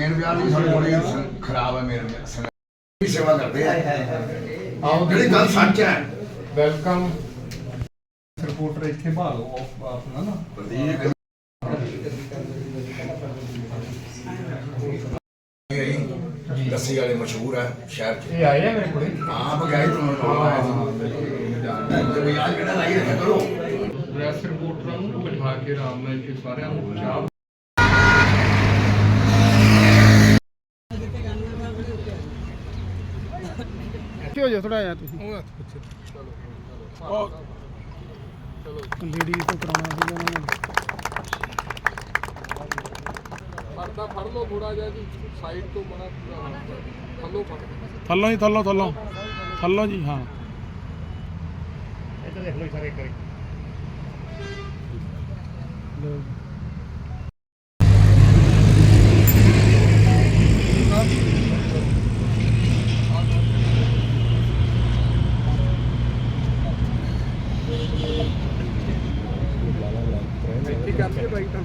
Main ਵਿਆਹ ਦੀ ਸਾਡੀ ਥੋੜੀ ਖਰਾਬ ਹੈ ਮੇਰ ਦੀ ਸੇਵਾ ਕਰਦੇ ਆ। ਆਓ ਜਿਹੜੀ ਗੱਲ ਸੱਚ ਹੈ। ਵੈਲਕਮ। ਰਿਪੋਰਟਰ ਇੱਥੇ ਭਾਲੋ ਆਪਣਾ ਨਾ ਲੱਸੀ ਵਾਲੇ ਮਸ਼ਹੂਰ ਹੈ ਸ਼ਹਿਰ ਚ। ਇਹ ਆਏ ਆ ਮੇਰੇ ਕੋਲੇ? ਹਾਂ ਬਗਾਈ ਲੋੜ ਆਇਆ ਸੀ ਤੇ ਵੀ ਅੱਜ ਕਿਹੜਾ ਲਾਈ ਰੱਖਿਆ ਕਰੋ। ਪ੍ਰੈਸ ਰਿਪੋਰਟਰਾਂ ਨੂੰ ਬਿਠਾ ਕੇ ਆਰਾਮ ਨਾਲ ਇੱਥੇ ਸਾਰਿਆਂ ਨੂੰ ਚਾਹ ਕੀ ਹੋ ਜਾ ਥੋੜਾ ਜਿਹਾ ਤੁਸੀਂ। ਲੇਡੀ ਤੋਂ ਕਰਾਉਣਾ ਸੀਗਾ ਉਹਨਾਂ ਨੇ। ਪਰਦਾ ਫੜ ਲਓ ਥੋੜਾ ਜਿਹਾ ਜੀ। ਸਾਈਡ ਤੋਂ ਬਣਾ ਥੱਲੋਂ ਫੜ ਥੱਲੋਂ ਹੀ ਥੱਲੋਂ ਥੱਲੋਂ। ਥੱਲੋਂ ਜੀ ਹਾਂ। ਲਓ ਬਾਈ ਤਾਂ।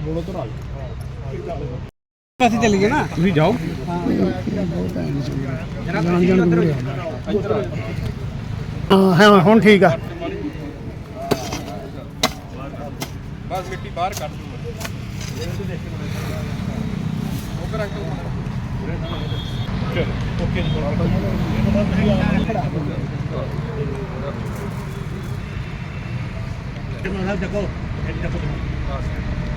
ਬੋਲੋ ਤੋਂ ਅਸੀਂ ਚੱਲੀਏ ਨਾ। ਤੁਸੀਂ ਜਾਓ। ਹਾਂ। ਹਾਂ ਹੁਣ ਠੀਕ ਆ। ਬਸ ਮਿੱਟੀ ਬਾਹਰ ਕੱਢ ਦੂੰ ਉਹ ਕਰਾਂ ਓਕੇ ਜੀ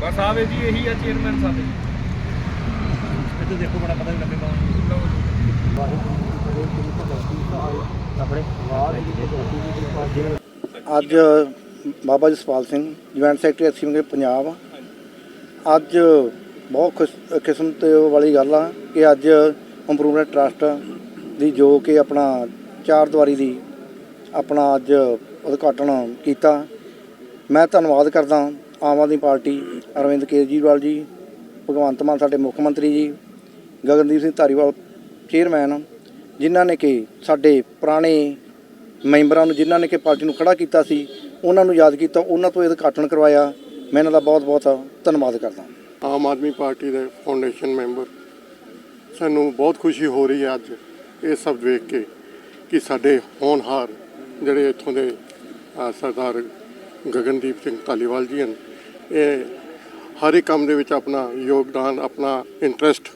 ਬਸ ਆਵੇ ਜੀ, ਇਹੀ ਆ ਚੇਅਰਮੈਨ ਸਾਡੇ। ਇੱਥੇ ਦੇਖੋ ਬੜਾ ਪਤਾ ਨਹੀਂ ਲੱਗੇਗਾ ਅੱਜ ਬਾਬਾ ਜਸਪਾਲ ਸਿੰਘ, ਜੁਆਇੰਟ ਸੈਕਟਰੀ ਐਕਸੀਵਿੰਗ ਪੰਜਾਬ। ਅੱਜ ਬਹੁਤ ਖੁਸ਼ ਕਿਸਮਤ ਵਾਲੀ ਗੱਲ ਆ ਕਿ ਅੱਜ ਇੰਪਰੂਵਮੈਂਟ ਟਰਸਟ ਦੀ ਜੋ ਕਿ ਆਪਣਾ ਚਾਰ ਦੀਵਾਰੀ ਦੀ ਆਪਣਾ ਅੱਜ ਉਦਘਾਟਨ ਕੀਤਾ। ਮੈਂ ਧੰਨਵਾਦ ਕਰਦਾ ਆਮ ਆਦਮੀ ਪਾਰਟੀ ਅਰਵਿੰਦ ਕੇਜਰੀਵਾਲ ਜੀ, ਭਗਵੰਤ ਮਾਨ ਸਾਡੇ ਮੁੱਖ ਮੰਤਰੀ ਜੀ, ਗਗਨਦੀਪ ਸਿੰਘ ਧਾਰੀਵਾਲ ਚੇਅਰਮੈਨ ਜਿਨ੍ਹਾਂ ਨੇ ਕਿ ਸਾਡੇ ਪੁਰਾਣੇ ਮੈਂਬਰਾਂ ਨੂੰ, ਜਿਨ੍ਹਾਂ ਨੇ ਕਿ ਪਾਰਟੀ ਨੂੰ ਖੜਾ ਕੀਤਾ ਸੀ ਉਹਨਾਂ ਨੂੰ ਯਾਦ ਕੀਤਾ, ਉਹਨਾਂ ਤੋਂ ਇਹ ਉਦਘਾਟਨ ਕਰਵਾਇਆ। ਮੈਂ ਇਹਨਾਂ ਦਾ ਬਹੁਤ ਬਹੁਤ ਧੰਨਵਾਦ ਕਰਦਾ ਆਮ ਆਦਮੀ ਪਾਰਟੀ ਦੇ ਫਾਊਂਡੇਸ਼ਨ ਮੈਂਬਰ, ਸਾਨੂੰ ਬਹੁਤ ਖੁਸ਼ੀ ਹੋ ਰਹੀ ਹੈ ਅੱਜ ਇਹ ਸਭ ਵੇਖ ਕੇ ਕਿ ਸਾਡੇ ਹੋਣਹਾਰ ਜਿਹੜੇ ਇੱਥੋਂ ਦੇ ਸਰਦਾਰ ਗਗਨਦੀਪ ਸਿੰਘ ਧਾਲੀਵਾਲ ਜੀ ਹਨ, ਇਹ ਹਰ ਇੱਕ ਕੰਮ ਦੇ ਵਿੱਚ ਆਪਣਾ ਯੋਗਦਾਨ, ਆਪਣਾ ਇੰਟਰਸਟ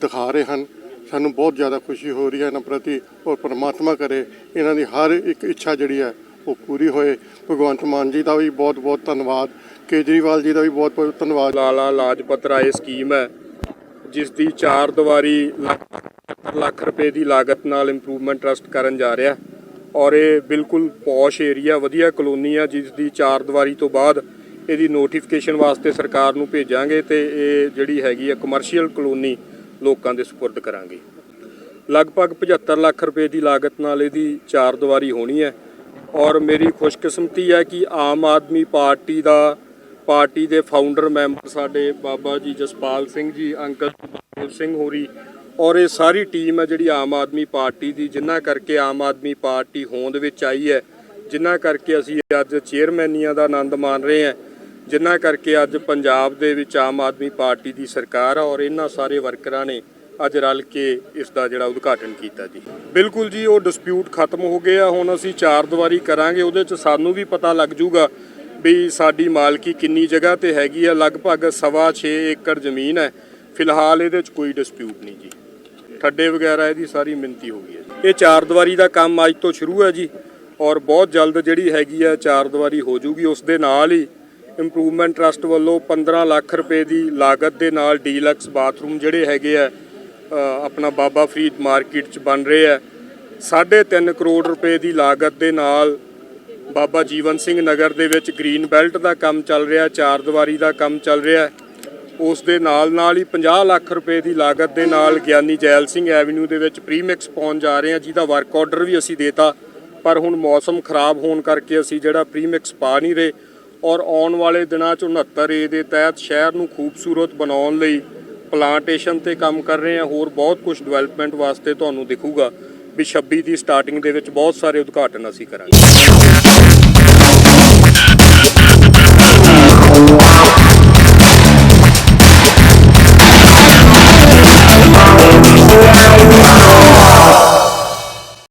ਦਿਖਾ ਰਹੇ ਹਨ। ਸਾਨੂੰ ਬਹੁਤ ਜ਼ਿਆਦਾ ਖੁਸ਼ੀ ਹੋ ਰਹੀ ਹੈ ਇਹਨਾਂ ਪ੍ਰਤੀ ਔਰ ਪਰਮਾਤਮਾ ਕਰੇ। ਇਹਨਾਂ ਦੀ ਹਰ ਇੱਕ ਇੱਛਾ ਜਿਹੜੀ ਹੈ ਉਹ ਪੂਰੀ ਹੋਏ। ਭਗਵੰਤ ਮਾਨ ਜੀ ਦਾ ਵੀ ਬਹੁਤ ਬਹੁਤ ਧੰਨਵਾਦ। ਕੇਜਰੀਵਾਲ ਜੀ ਦਾ ਵੀ ਬਹੁਤ ਬਹੁਤ ਧੰਨਵਾਦ। ਲਾਲਾ ਲਾਜਪਤ ਰਾਏ ਸਕੀਮ ਹੈ ਜਿਸ ਦੀ ਚਾਰ ਦੀਵਾਰੀ ਲਗਭਗ 70 ਲੱਖ ਰੁਪਏ ਦੀ ਲਾਗਤ ਨਾਲ ਇੰਪਰੂਵਮੈਂਟ ਟਰਸਟ ਕਰਨ ਜਾ ਰਿਹਾ ਔਰ ਇਹ ਬਿਲਕੁਲ ਪੌਸ਼ ਏਰੀਆ, ਵਧੀਆ ਕਲੋਨੀ ਆ ਜਿਸ ਦੀ ਚਾਰ ਦੀਵਾਰੀ ਤੋਂ ਬਾਅਦ ਇਹਦੀ ਨੋਟੀਫਿਕੇਸ਼ਨ ਵਾਸਤੇ ਸਰਕਾਰ ਨੂੰ ਭੇਜਾਂਗੇ ਤੇ ਇਹ ਜਿਹੜੀ ਹੈਗੀ ਆ ਕਮਰਸ਼ੀਅਲ ਕਲੋਨੀ ਲੋਕਾਂ ਦੇ ਸਪੁਰਦ ਕਰਾਂਗੇ। ਲਗਭਗ 75 ਲੱਖ ਰੁਪਏ ਦੀ ਲਾਗਤ ਨਾਲ ਇਹਦੀ ਚਾਰ ਦੀਵਾਰੀ ਹੋਣੀ ਹੈ। ਔਰ ਮੇਰੀ ਖੁਸ਼ਕਿਸਮਤੀ ਹੈ ਕਿ ਆਮ ਆਦਮੀ ਪਾਰਟੀ ਦਾ, ਪਾਰਟੀ ਦੇ ਫਾਊਂਡਰ ਮੈਂਬਰ ਸਾਡੇ ਬਾਬਾ ਜੀ ਜਸਪਾਲ ਸਿੰਘ ਜੀ, ਅੰਕਲ ਬਲਦੇਵ ਸਿੰਘ ਹੋਰੀ ਔਰ ਇਹ ਸਾਰੀ ਟੀਮ ਹੈ ਜਿਹੜੀ ਆਮ ਆਦਮੀ ਪਾਰਟੀ ਦੀ, ਜਿਨ੍ਹਾਂ ਕਰਕੇ ਆਮ ਆਦਮੀ ਪਾਰਟੀ ਹੋਂਦ ਵਿੱਚ ਆਈ ਹੈ, ਜਿਨ੍ਹਾਂ ਕਰਕੇ ਅਸੀਂ ਅੱਜ ਚੇਅਰਮੈਨੀਆਂ ਦਾ ਆਨੰਦ ਮਾਣ ਰਹੇ ਹਾਂ, ਜਿਨ੍ਹਾਂ ਕਰਕੇ ਅੱਜ ਪੰਜਾਬ ਦੇ ਵਿੱਚ ਆਮ ਆਦਮੀ ਪਾਰਟੀ ਦੀ ਸਰਕਾਰ ਆ ਔਰ ਇਹਨਾਂ ਸਾਰੇ ਵਰਕਰਾਂ ਨੇ ਅੱਜ ਰਲ ਕੇ ਇਸ ਦਾ ਜਿਹੜਾ ਉਦਘਾਟਨ ਕੀਤਾ ਜੀ। ਬਿਲਕੁਲ ਜੀ, ਉਹ ਡਿਸਪਿਊਟ ਖਤਮ ਹੋ ਗਏ ਆ ਹੁਣ ਅਸੀਂ ਚਾਰ ਦੀਵਾਰੀ ਕਰਾਂਗੇ, ਉਹਦੇ 'ਚ ਸਾਨੂੰ ਵੀ ਪਤਾ ਲੱਗ ਜੂਗਾ ਵੀ ਸਾਡੀ ਮਾਲਕੀ ਕਿੰਨੀ ਜਗ੍ਹਾ ਤੇ ਹੈਗੀ ਆ। ਲਗਭਗ ਸਵਾ 6 ਏਕੜ ਜ਼ਮੀਨ ਹੈ। ਫਿਲਹਾਲ ਇਹਦੇ 'ਚ ਕੋਈ ਡਿਸਪਿਊਟ ਨਹੀਂ ਜੀ। ਠੱਡੇ ਵਗੈਰਾ ਇਹਦੀ ਸਾਰੀ ਮਿੰਤੀ ਹੋ ਗਈ ਹੈ ਇਹ ਚਾਰ ਦੀਵਾਰੀ ਦਾ ਕੰਮ ਅੱਜ ਤੋਂ ਸ਼ੁਰੂ ਹੈ ਜੀ। ਔਰ ਬਹੁਤ ਜਲਦ ਜਿਹੜੀ ਹੈਗੀ ਆ, ਚਾਰ ਦੀਵਾਰੀ ਹੋ ਜੂਗੀ ਉਸ ਦੇ ਨਾਲ ਹੀ ਇੰਪਰੂਵਮੈਂਟ ਟਰਸਟ ਵੱਲੋਂ 15 ਲੱਖ ਰੁਪਏ ਦੀ ਲਾਗਤ ਦੇ ਨਾਲ ਡੀਲਕਸ ਬਾਥਰੂਮ ਜਿਹੜੇ ਹੈਗੇ ਆ ਆਪਣਾ ਬਾਬਾ ਫਰੀਦ ਮਾਰਕੀਟ 'ਚ ਬਣ ਰਹੇ ਆ। 3.5 ਕਰੋੜ ਰੁਪਏ ਦੀ ਲਾਗਤ ਦੇ ਨਾਲ ਬਾਬਾ ਜੀਵਨ ਸਿੰਘ ਨਗਰ ਦੇ ਵਿੱਚ ਗ੍ਰੀਨ ਬੈਲਟ ਦਾ ਕੰਮ ਚੱਲ ਰਿਹਾ, ਚਾਰ ਦੀਵਾਰੀ ਦਾ ਕੰਮ ਚੱਲ ਰਿਹਾ। ਉਸ ਦੇ ਨਾਲ ਨਾਲ ਹੀ 50 ਲੱਖ ਰੁਪਏ ਦੀ ਲਾਗਤ ਦੇ ਨਾਲ ਗਿਆਨੀ ਜੈਲ ਸਿੰਘ ਐਵਨਿਊ ਦੇ ਵਿੱਚ ਪ੍ਰੀਮਿਕਸ ਪਾਉਣ ਜਾ ਰਹੇ ਹਾਂ ਜਿਹਦਾ ਵਰਕ ਆਰਡਰ ਵੀ ਅਸੀਂ ਦੇਤਾ। ਪਰ ਹੁਣ ਮੌਸਮ ਖਰਾਬ ਹੋਣ ਕਰਕੇ ਅਸੀਂ ਜਿਹੜਾ ਪ੍ਰੀਮਿਕਸ ਪਾ ਨਹੀਂ ਰਹੇ। ਔਰ ਆਉਣ ਵਾਲੇ ਦਿਨਾਂ 'ਚ 69 ਏ ਦੇ ਤਹਿਤ ਸ਼ਹਿਰ ਨੂੰ ਖੂਬਸੂਰਤ ਬਣਾਉਣ ਲਈ ਪਲਾਂਟੇਸ਼ਨ ਤੇ ਕੰਮ ਕਰ ਰਹੇ ਹਾਂ, ਹੋਰ ਬਹੁਤ ਕੁਝ ਡਿਵੈਲਪਮੈਂਟ ਵਾਸਤੇ ਤੁਹਾਨੂੰ ਦਿਖੂਗਾ ਵੀ 26 ਦੀ ਸਟਾਰਟਿੰਗ ਦੇ ਵਿੱਚ ਬਹੁਤ ਸਾਰੇ ਉਦਘਾਟਨ ਅਸੀਂ ਕਰਾਂਗੇ।